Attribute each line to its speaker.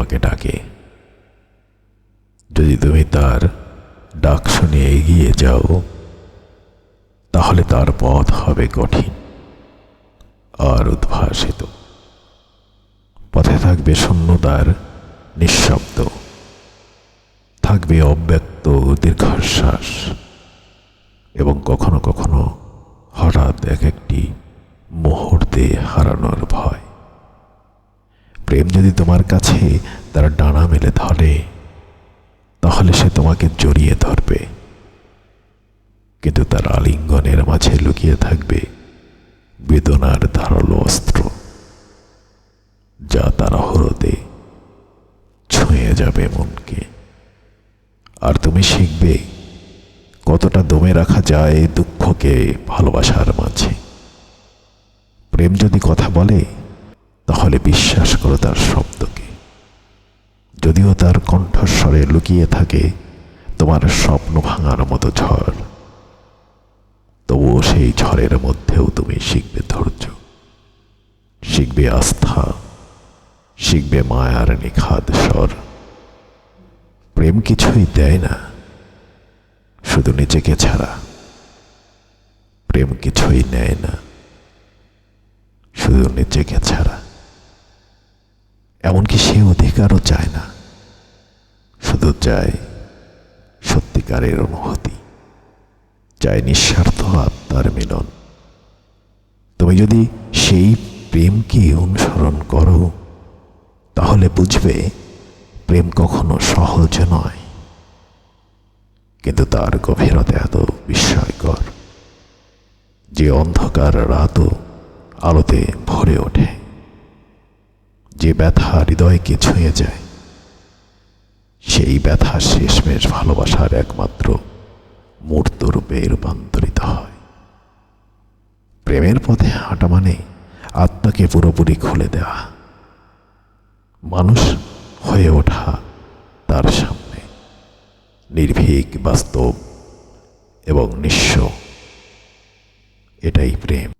Speaker 1: তোমাকে ডাকে। যদি তুমি তার ডাক শুনে এগিয়ে যাও, তাহলে তার পথ হবে কঠিন আর উদ্ভাসিত। পথে থাকবে শূন্যতার নিঃশব্দ। থাকবে অব্যক্ত দীর্ঘশ্বাস এবং কখনো কখনো হঠাৎ এক একটি মুহূর্তে হারানোর ভয়। প্রেম যদি তোমার কাছে তার ডানা মেলে ধরে, তাহলে সে তোমাকে জড়িয়ে ধরবে। কিন্তু তার আলিঙ্গনের মাঝে লুকিয়ে থাকবে বেদনার ধারালো অস্ত্র, যা তার হরতে ছুঁয়ে যাবে মনকে। আর তুমি শিখবে কতটা দমে রাখা যায় দুঃখকে ভালোবাসার মাঝে। প্রেম যদি কথা বলে তাহলে বিশ্বাস করো তার শব্দকে। যদিও তার কণ্ঠস্বরে লুকিয়ে থাকে তোমার স্বপ্ন ভাঙার মতো ঝড়। তবুও সেই ঝড়ের মধ্যেও তুমি শিখবে ধৈর্য। শিখবে আস্থা। শিখবে মায়ার নিখাদ স্বর। প্রেম কিছুই দেয় না, শুধু নিজেকে ছাড়া। প্রেম কিছুই নেয় না, শুধু নিজেকে ছাড়া। এমনকি সে অধিকারও চায় না। শুধু চায় সত্যিকারের অনুভূতি চায় নিঃস্বার্থ আত্মার মিলন। তুমি যদি সেই প্রেমকে অনুসরণ করো, তাহলে বুঝবে প্রেম কখনো সহজ নয়। কিন্তু তার গভীরতা এত বিস্ময়কর যে অন্ধকার রাতও আলোতে ভরে ওঠে। যে ব্যথা হৃদয়কে ছুঁয়ে যায়, সেই ব্যথা শেষমেশ ভালোবাসার একমাত্র মূর্ত রূপে রূপান্তরিত হয়। প্রেমের পথে হাঁটা মানে আত্মাকে পুরোপুরি খুলে দেওয়া। মানুষ হয়ে ওঠা তার সামনে নির্ভীক, বাস্তব এবং নিঃস্ব। এটাই প্রেম।